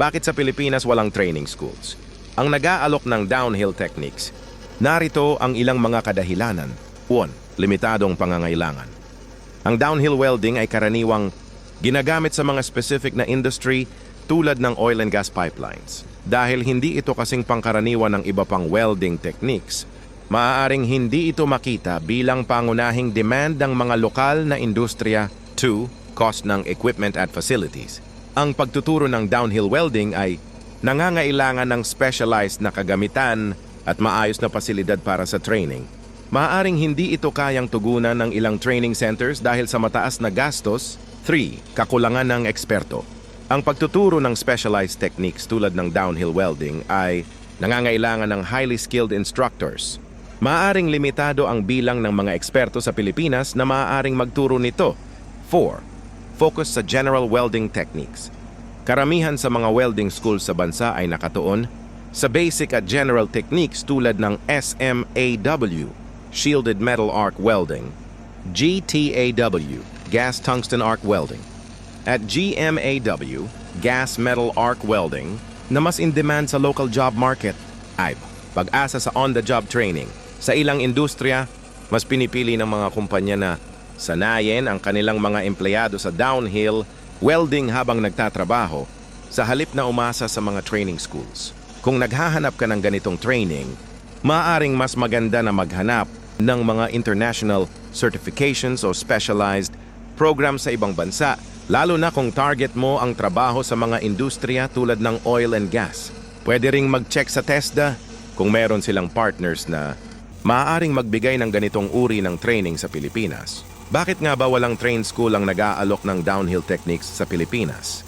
Bakit sa Pilipinas walang training schools? Ang nag-aalok ng downhill techniques, narito ang ilang mga kadahilanan. 1. Limitadong pangangailangan. Ang downhill welding ay karaniwang ginagamit sa mga specific na industry tulad ng oil and gas pipelines. Dahil hindi ito kasing pangkaraniwan ng iba pang welding techniques, maaaring hindi ito makita bilang pangunahing demand ng mga lokal na industriya. 2. Cost ng equipment at facilities. Ang pagtuturo ng downhill welding ay nangangailangan ng specialized na kagamitan at maayos na pasilidad para sa training. Maaaring hindi ito kayang tugunan ng ilang training centers dahil sa mataas na gastos. 3. Kakulangan ng eksperto. Ang pagtuturo ng specialized techniques tulad ng downhill welding ay nangangailangan ng highly skilled instructors. Maaaring limitado ang bilang ng mga eksperto sa Pilipinas na maaaring magturo nito. 4. Focus sa general welding techniques. Karamihan sa mga welding schools sa bansa ay nakatuon sa basic at general techniques tulad ng SMAW, Shielded Metal Arc Welding, GTAW, Gas Tungsten Arc Welding, at GMAW, Gas Metal Arc Welding, na mas in demand sa local job market. Ay, pag-asa sa on-the-job training. Sa ilang industriya, mas pinipili ng mga kumpanya na sanayin ang kanilang mga empleyado sa downhill welding habang nagtatrabaho sa halip na umasa sa mga training schools. Kung naghahanap ka ng ganitong training, maaaring mas maganda na maghanap ng mga international certifications o specialized programs sa ibang bansa, lalo na kung target mo ang trabaho sa mga industriya tulad ng oil and gas. Pwede ring mag-check sa TESDA kung meron silang partners na maaaring magbigay ng ganitong uri ng training sa Pilipinas. Bakit nga ba walang train school ang nag-aalok ng downhill techniques sa Pilipinas?